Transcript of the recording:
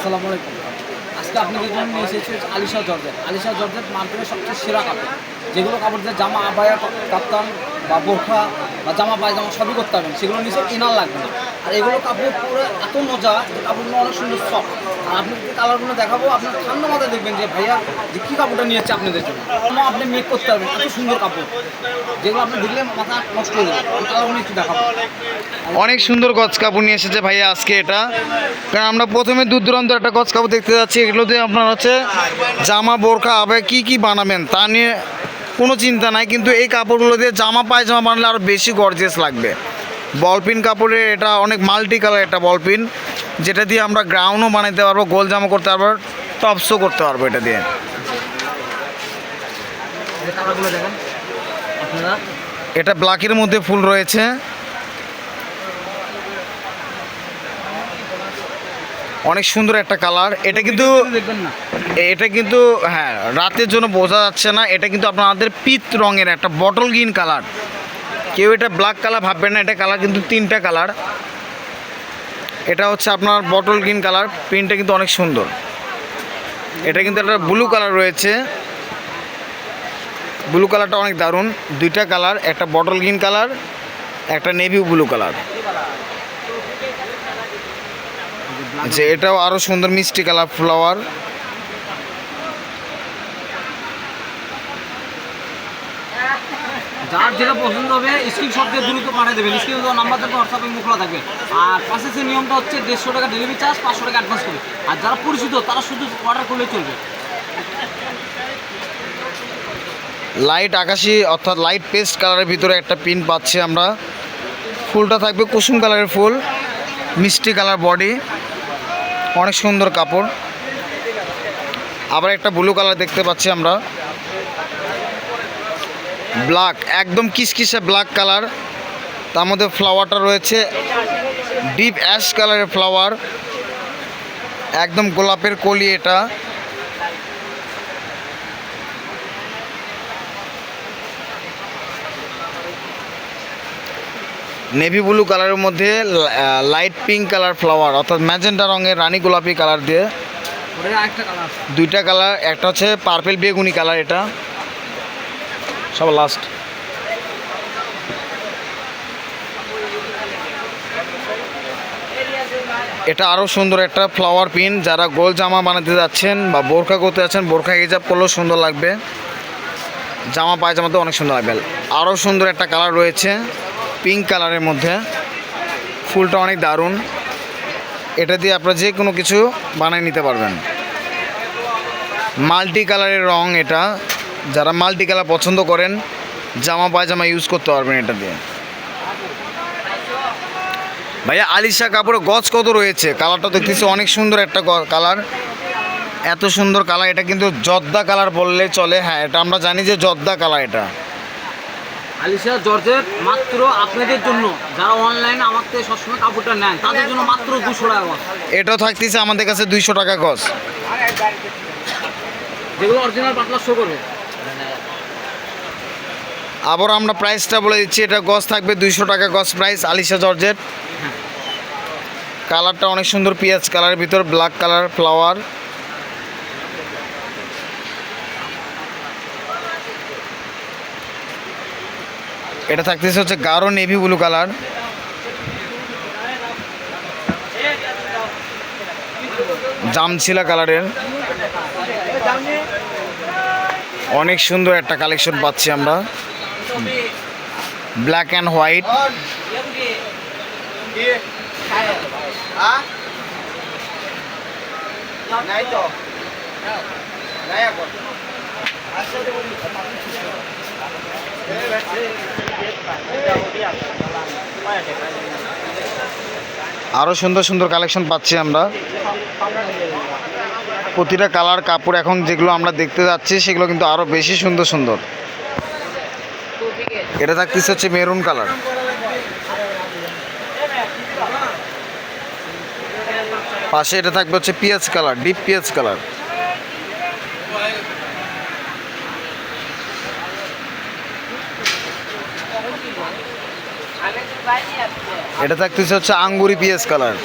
আসসালামু আলাইকুম। আজকে আপনাদের জন্য নিয়ে এসেছি আলিশা জর্জেট। আলিশা জর্জেট মার্কেটের সবচেয়ে সেরা কাপড়। যেগুলো কাপড় যে জামা আবায়া কাপ্তান বা বোরখা বা জামা পায়জামা সবই করতে পারবেন। সেগুলো নিচে ইনার লাগবে না। আর এগুলো কাপড় পুরো এত মজা যে কাপড়গুলো অনেক সুন্দর সফট আর আপনি যদি কালারগুলো দেখাবো, আপনার ঠান্ডা মাথায় দেখবেন যে ভাইয়া যে কী কাপড়টা নিয়েছে আপনাদের জন্য। আপনি মেক করতে পারবেন, এত সুন্দর কাপড়। যেগুলো আপনি দেখলে মাথা নষ্ট হয়ে যাবে। কালারগুলো একটু দেখাবো। অনেক সুন্দর গজ কাপড় নিয়ে এসেছে ভাইয়া আজকে এটা। কারণ আমরা প্রথমে দূর দূরান্ত একটা গজ কাপড় দেখতে যাচ্ছি। এগুলো দিয়ে আপনার হচ্ছে জামা, বোরখা, আবে কি কি বানাবেন তা নিয়ে কোনো চিন্তা নাই কিন্তু এই কাপড়গুলো দিয়ে জামা পায়জামা বানালে আরও বেশি গর্জেস লাগবে। বলপিন কাপড়ের এটা অনেক মাল্টি কালার একটা বলপিন যেটা দিয়ে আমরা গ্রাউন্ডও বানাতে পারব গোল জামা করতে পারব টপসও করতে পারব এটা দিয়ে। এটা ব্ল্যাকের মধ্যে ফুল রয়েছে। অনেক সুন্দর একটা কালার। এটা কিন্তু এটা কিন্তু হ্যাঁ রাতের জন্য বোঝা যাচ্ছে না। এটা কিন্তু আপনাদের পিত রঙের একটা বটল গ্রিন কালার। কেউ এটা ব্ল্যাক কালার ভাববেন না এটা কালার কিন্তু তিনটা কালার। এটা হচ্ছে আপনার বটল গ্রিন কালার প্রিন্টটা কিন্তু অনেক সুন্দর। এটা কিন্তু একটা ব্লু কালার রয়েছে। ব্লু কালারটা অনেক দারুণ। দুইটা কালার একটা বটল গ্রিন কালার একটা নেভি ব্লু কালার। যে এটাও আরও সুন্দর মিষ্টি কালার ফ্লাওয়ার। যার যেটা পছন্দ হবে স্ক্রিনশট দিয়ে দ্রুত পাঠিয়ে দেবেন। স্ক্রিনে নাম্বার থাকবে হোয়াটসঅ্যাপে মুখ খোলা থাকবে। আর পাশে প্রসেসের নিয়মটা হচ্ছে দেড়শো টাকা ডেলিভারি চার্জ পাঁচশো টাকা অ্যাডভান্স করবে আর যারা পরিচিত তারা শুধু অর্ডার করলে চলবে। লাইট আকাশি অর্থাৎ লাইট পেস্ট কালারের ভিতরে একটা পিন পাচ্ছি আমরা। ফুলটা থাকবে কুসুম কালারের ফুল মিষ্টি কালার বডি অনেক সুন্দর কাপড়। আবার একটা ব্লু কালার দেখতে পাচ্ছি আমরা। ব্ল্যাক একদম কিসকিসে ব্ল্যাক কালার তার মধ্যে ফ্লাওয়ারটা রয়েছে। ডিপ অ্যাশ কালারের ফ্লাওয়ার একদম গোলাপের কলি এটা। নেভি ব্লু কালারের মধ্যে লাইট পিঙ্ক কালার ফ্লাওয়ার অর্থাৎ ম্যাজেন্টা রঙের রানী গোলাপি কালার দিয়ে। দুইটা কালার একটা হচ্ছে পার্পেল বেগুনি কালার এটা। সব লাস্ট এটা আরও সুন্দর একটা ফ্লাওয়ার পিন যারা গোল জামা বানাতে যাচ্ছেন বা বোরখা করতে যাচ্ছেন বোরখা হিজাব করলেও সুন্দর লাগবে। জামা পায়জামাতে অনেক সুন্দর লাগবে। আরও সুন্দর একটা কালার রয়েছে। পিঙ্ক কালারের মধ্যে। ফুলটা অনেক দারুণ। এটা দিয়ে আপনারা যে কোনো কিছু বানিয়ে নিতে পারবেন। মাল্টি কালারের রং এটা। যারা মাল্টি কালার পছন্দ করেন, জামা পায়জামা ইউজ করতে পারবেন এটা দিয়ে। ভাইয়া, আলিশা কাপড়ের গজ কত রয়েছে? কালারটা দেখতেছি অনেক সুন্দর একটা কালার এত সুন্দর কালার এটা কিন্তু জর্দা কালার বললে চলে। হ্যাঁ এটা আমরা জানি যে জর্দা কালার এটা। আলিশা জর্জের মাত্র আপনাদের জন্য। যারা অনলাইনে আমার থেকে সবসময় কাপড়টা নেন তাদের জন্য মাত্র দুশো টাকা করে। এটাও থাকতেছে আমাদের কাছে দুইশো টাকা গজ যেগুলো অরিজিনাল পাতলা শো করবে। আবার আমরা প্রাইসটা বলে দিচ্ছি এটা গজ থাকবে দুইশো টাকা গজ প্রাইস আলিশা জর্জেট। কালারটা অনেক সুন্দর পিঁয়াজ কালারের ভিতর ব্ল্যাক কালার ফ্লাওয়ার এটা থাকতেছে হচ্ছে গাঢ় নেভি ব্লু কালার জামছিলা কালারের। অনেক সুন্দর একটা কালেকশন পাচ্ছি আমরা। ব্ল্যাক অ্যান্ড হোয়াইট আরও সুন্দর সুন্দর কালেকশন পাচ্ছি আমরা। প্রতিটা কালার কাপড় এখন যেগুলো আমরা দেখতে যাচ্ছি, সেগুলো কিন্তু আরও বেশি সুন্দর সুন্দর। এটা থাকতেছে হচ্ছে মেরুন কালার পাশে এটা থাকবে হচ্ছে পিঁয়াজ কালার ডিপ পিঁয়াজ কালার এটা থাকতেছে হচ্ছে আঙ্গুরি পিএস কালার।